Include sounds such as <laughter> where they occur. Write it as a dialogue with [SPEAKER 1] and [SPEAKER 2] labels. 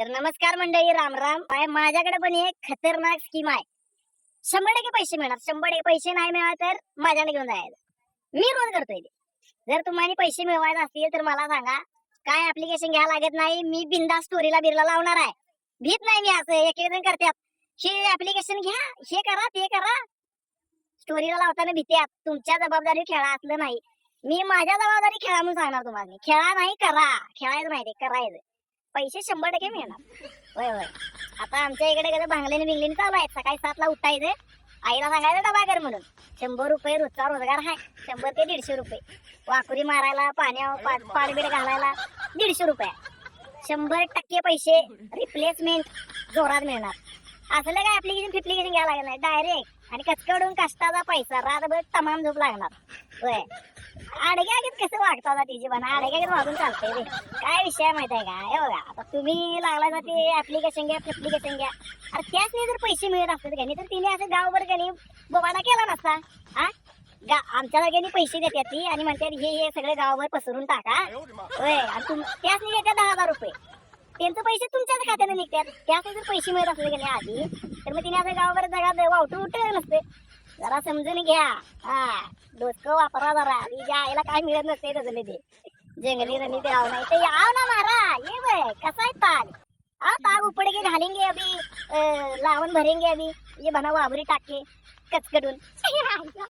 [SPEAKER 1] तर नमस्कार मंडळी राम राम. माझ्याकडे पण एक खतरनाक स्कीम आहे. शंभर टक्के पैसे मिळणार. शंभर टक्के पैसे नाही मिळाले तर माझ्याकडे घेऊन जायचं. मी रोज करतोय ते. जर तुम्हाला पैसे मिळवायचे असतील तर मला सांगा. काय ऍप्लिकेशन घ्यायला लागत नाही? मी बिंदा स्टोरीला बिरला लावणार आहे. भीत नाही मी असं. एक एक जण करतात. हे ऍप्लिकेशन घ्या. हे करा ते करा. स्टोरीला लावताना भीती तुमच्या जबाबदारी खेळा असलं नाही. मी माझ्या जबाबदारी खेळा म्हणून सांगणार तुम्हाला खेळा नाही करा. खेळायचं नाही ते करायचं. पैसे शंभर टक्के मिळणार. होय होय. आता आमच्या इकडे कसं भांगल्याने बिंगलीने चालू आहे सकाळी सातला उठायचं. आईला सांगायचं डबा कर म्हणून. शंभर रुपये रोजचा रोजगार आहे शंभर ते दीडशे रुपये. वाकुरी मारायला पाण्यावर पाडबीड घालायला दीडशे रुपये. शंभर टक्के पैसे रिप्लेसमेंट जोरात मिळणार. असलं काय ऍप्लिकेशन फिप्लिकेशन घ्यायला लागणार डायरेक्ट आणि कचकडून कष्टाचा पैसा रातभर तमाम झोप लागणार. होय. आडग्या कसं वागता तिची पण? आडग्या आगीत वागून चालतंय रे. काय विषय माहीत माहिती आहे का? हे बघा आता तुम्ही लागला ना ते ऍप्लिकेशन घ्या ऍप्लिकेशन घ्या. अरे त्याच जर पैसे मिळत असतात का नाही तर तिने असं गावभर का नाही बोबाना केला नसता. हा? गा आमच्या जागेने पैसे देतात ती आणि म्हणतात हे हे सगळे गावभर पसरून टाका. होय. आणि तुम त्याच देतात दहा हजार रुपये. त्यांचे पैसे तुमच्याच खात्याने निघतात. त्याच जर पैसे मिळत असले गेले आधी तर मग तिने असं गावभर जगात वावटू उठलं नसते. जरा समजून घ्या. हा डोकं वापरा जरा. तिच्या आईला काय मिळत नसते तसले ते. जंगली रणी ते आव नाही ते आव ना मारा ये बय कसा आहे ताग. हा ताग उपड़े के घालेंगे अभी लावण भरेंगे अभी. ये बना वाबरी टाके कचकडून कचकटून <laughs>